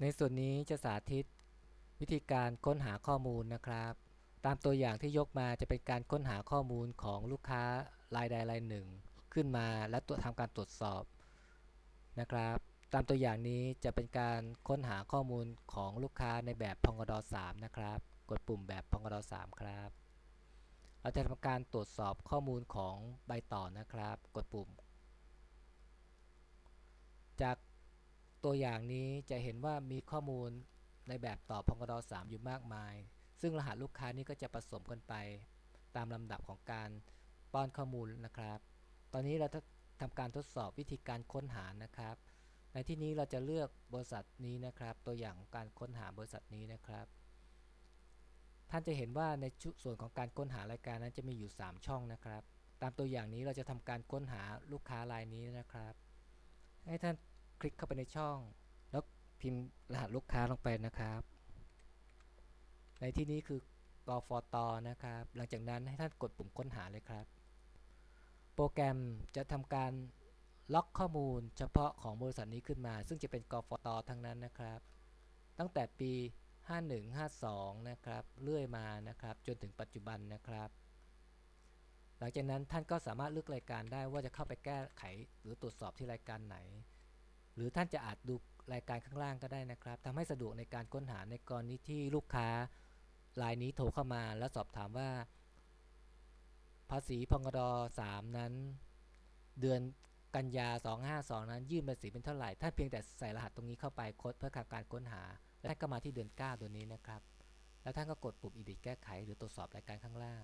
ในส่วนนี้จะสาธิตวิธีการค้นหาข้อมูลนะครับ ตามตัวอย่างที่ยกมาจะเป็นการค้นหาข้อมูลของลูกค้ารายใดรายหนึ่ง ขึ้นมาและตรวทำการตรวจสอบนะครับ ตามตัวอย่างนี้จะเป็นการค้นหาข้อมูลของลูกค้าในแบบพงด3นะครับ กดปุ่มแบบพงด3ครับ เราจะทำการตรวจสอบข้อมูลของใบต่อนะครับ กดปุ่ม จาก ตัวอย่างนี้จะเห็นว่ามีข้อมูลในแบบตอบพงด3อยู่มากมาย ซึ่งรหัสลูกค้านี้ก็จะผสมกันไป ตามลำดับของการป้อนข้อมูลนะครับ ตอนนี้เราทำการทดสอบวิธีการค้นหานะครับ ในที่นี้เราจะเลือกบริษัทนี้นะครับ ตัวอย่างของการค้นหาบริษัทนี้นะครับ ท่านจะเห็นว่าในส่วนของการค้นหารายการนั้นจะมีอยู่ 3 ช่องนะครับ ตามตัวอย่างนี้เราจะทำการค้นหาลูกค้ารายนี้นะครับ ให้ท่าน คลิกเข้าไปในช่อง แล้วพิมพ์รหัสลูกค้าลงไปนะครับ ในที่นี้คือกฟตนะครับ หลังจากนั้นให้ท่านกดปุ่มค้นหาเลยครับ โปรแกรมจะทำการล็อกข้อมูลเฉพาะของบริษัทนี้ขึ้นมา ซึ่งจะเป็นกฟตทั้งนั้นนะครับ ตั้งแต่ปี 51 52 นะครับ เรื่อยมานะครับ จนถึงปัจจุบันนะครับ หลังจากนั้นท่านก็สามารถเลือกรายการได้ว่าจะเข้าไปแก้ไขหรือตรวจสอบที่รายการไหน หรือท่านจะอาจดูรายการข้างล่างก็ได้นะครับทำให้สะดวกในการค้นหาในกรณีที่ลูกค้ารายนี้โทรเข้ามาแล้วสอบถามว่า ภาษีพงด3นั้น เดือนกันยา 252 นั้นยื่นภาษีเป็นเท่าไหร่ ท่านเพียงแต่ใส่รหัสตรงนี้เข้าไปค้นเพื่อการค้นหา แล้วท่านก็มาที่เดือน 9 ตัวนี้นะครับ แล้วท่านก็กดปุ่ม edit แก้ไข หรือตรวจสอบรายการข้างล่าง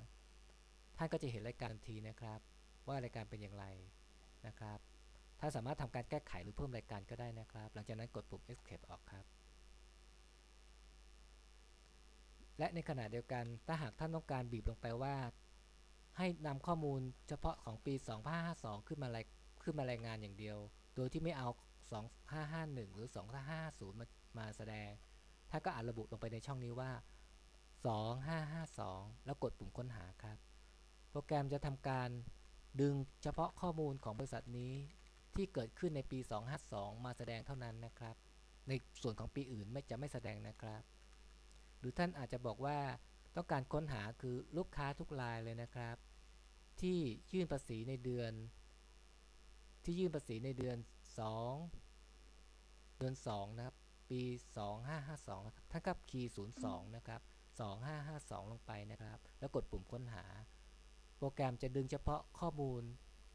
ท่านก็จะเห็นรายการทันทีนะครับ ว่ารายการเป็นอย่างไรนะครับ ถ้าสามารถทำการแก้ไขหรือเพิ่มรายการก็ได้นะครับ หลังจากนั้นกดปุ่ม escape ออกครับ และในขณะเดียวกันถ้าหากท่านต้องการบีบลงไปว่า ให้นำข้อมูลเฉพาะของปี 2552 ขึ้นมารายขึ้นมารายงานอย่างเดียว โดยที่ไม่เอา 2551 หรือ 2550 มามาแสดงท่านก็อาจระบุลงไปในช่องนี้ว่า 2552 แล้วกดปุ่มค้นหาครับ โปรแกรมจะทำการดึงเฉพาะข้อมูลของบริษัทนี้ ที่เกิดขึ้นในปี 252 มาแสดงเท่านั้นนะครับ ในส่วนของปีอื่นไม่จะไม่แสดงนะครับ หรือท่านอาจจะบอกว่าต้องการค้นหาคือลูกค้าทุกรายเลยนะครับ ที่ยื่นภาษีในเดือน ที่ยื่นภาษีในเดือน 2 เดือน 2 นะครับ ปี 2552นะครับท่านกับคีย์02 นะครับ 2552 ลงไปนะครับ แล้วกดปุ่มค้นหา โปรแกรมจะดึงเฉพาะข้อมูล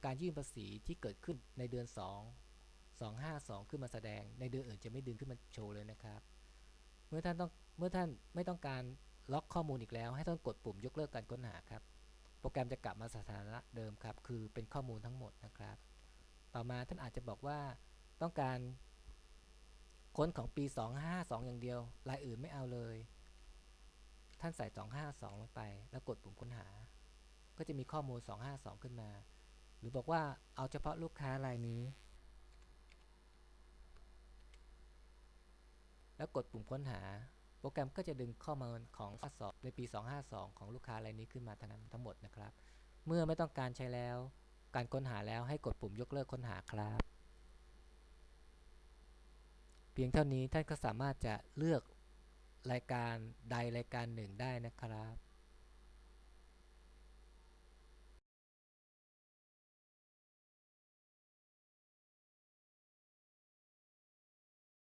การยื่นภาษีที่เกิดขึ้นในเดือน 2 252 ขึ้นมาแสดง ในเดือนอื่นจะไม่ดึงขึ้นมาโชว์เลยนะครับ เมื่อท่านต้องเมื่อท่านไม่ต้องการล็อกข้อมูลอีกแล้ว ให้ท่านกดปุ่มยกเลิกการค้นหาครับ โปรแกรมจะกลับมาสถานะเดิมครับ คือเป็นข้อมูลทั้งหมดนะครับ ต่อมาท่านอาจจะบอกว่าต้องการค้นของปี 252 อย่างเดียว รายอื่นไม่เอาเลย ท่านใส่ 252 ลงไป แล้วกดปุ่มค้นหา ก็จะมีข้อมูล 252 ขึ้นมา หรือบอกว่าเอาเฉพาะลูกค้ารายนี้ แล้วกดปุ่มค้นหา โปรแกรมก็จะดึงข้อมูลของข้อสอบในปี 252 ของลูกค้ารายนี้ขึ้นมาทั้งนั้นทั้งหมดนะครับ เมื่อไม่ต้องการใช้แล้ว การค้นหาแล้วให้กดปุ่มยกเลิกค้นหาครับ เพียงเท่านี้ท่านก็สามารถจะเลือกรายการใดรายการหนึ่งได้นะครับ